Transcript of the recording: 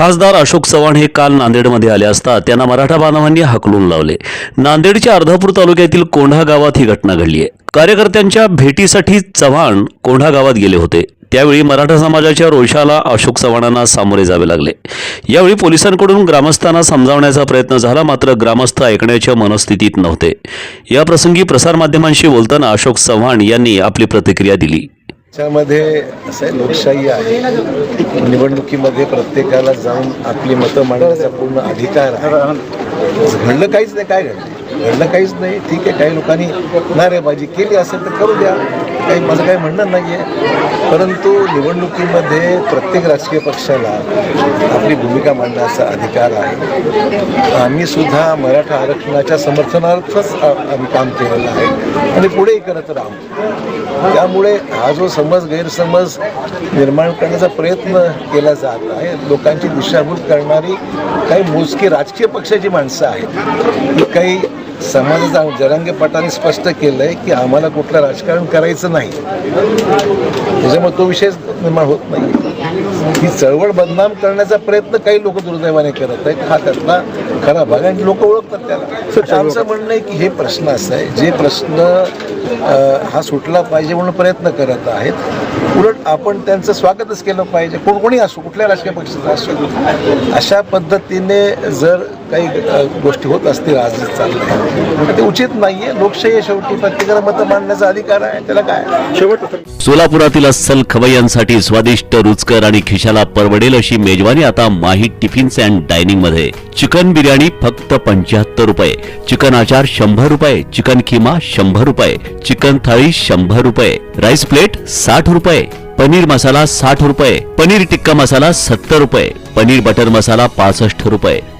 खासदार अशोक चव्हाण हे काल नांदेडमध्ये आले असता त्यांना मराठा बांधवांनी हाकलून लावले. नांदेडच्या अर्धापूर तालुक्यातील कोंढा गावात ही घटना घडली आहे. कार्यकर्त्यांच्या भेटीसाठी चव्हाण कोंढा गावात गेले होते. त्यावेळी मराठा समाजाच्या रोषाला अशोक चव्हाणांना सामोरे जावे लागले. यावेळी पोलिसांकडून ग्रामस्थांना समजावण्याचा प्रयत्न झाला मात्र ग्रामस्थ ऐकण्याच्या मनस्थितीत नव्हते. या प्रसंगी प्रसारमाध्यमांशी बोलताना अशोक चव्हाण यांनी आपली प्रतिक्रिया दिली. त्याच्यामध्ये असं आहे, लोकशाही आहे. निवडणुकीमध्ये प्रत्येकाला जाऊन आपली मतं मांडण्याचा पूर्ण अधिकार आहे. घडलं काहीच नाही काय घडलं? घडलं काहीच नाही. ठीक आहे काही लोकांनी नारेबाजी केली असेल तर करू द्या. काही माझं काही म्हणणं नाही आहे परंतु निवडणुकीमध्ये प्रत्येक राजकीय पक्षाला आपली भूमिका मांडण्याचा अधिकार आहे. आम्ही सुद्धा मराठा आरक्षणाच्या समर्थनार्थच आम्ही काम केलेलं आहे. आणि पुढेही करत राहू. त्यामुळे हा जो समज गैरसमज निर्माण करण्याचा प्रयत्न केला जात आहे लोकांची दिशाभूल करणारी काही मोजकी राजकीय पक्षाची माणसं आहेत. काही समाजाचा जरांगेपटाने स्पष्ट केलं आहे की आम्हाला कुठलं राजकारण करायचं नाही. त्याच्यामुळे तो विषय निर्माण होत नाही. ही चळवळ बदनाम करण्याचा प्रयत्न काही लोक दुर्दैवाने करत आहेत. हा त्यातला खरा भाग आणि लोक ओळखतात त्याला. आमचं म्हणणं आहे की हे प्रश्न असं आहे जे प्रश्न हा सुटला पाहिजे म्हणून प्रयत्न करत आहेत. उलट आपण त्यांचं स्वागतच केलं पाहिजे. कोण कोणी असो कुठल्या राजकीय पक्षाचा असो. अशा पद्धतीने जर काही गोष्टी होत असतील आज जे ते उचित नाहीये. लोकशाही शेवटी. प्रत्येकाला मतं मांडण्याचा अधिकार आहे. त्याला काय? सोलापुरातील अस्सल खवय्यांसाठी स्वादिष्ट रुचकर आणि खिशाला परवडेल अशी मेजवानी आता माही टिफिन्स अँड डायनिंगमध्ये. चिकन बिर्याणी फक्त पंच्याहत्तर रुपये. चिकन आचार शंभर रुपये. चिकन किमा शंभर रुपये. चिकन थाळी शंभर रुपये. राईस प्लेट साठ रुपये. पनीर मसाला साठ रुपये. पनीर टिक्का मसाला सत्तर रुपये. पनीर बटर मसाला पासष्ट रुपये.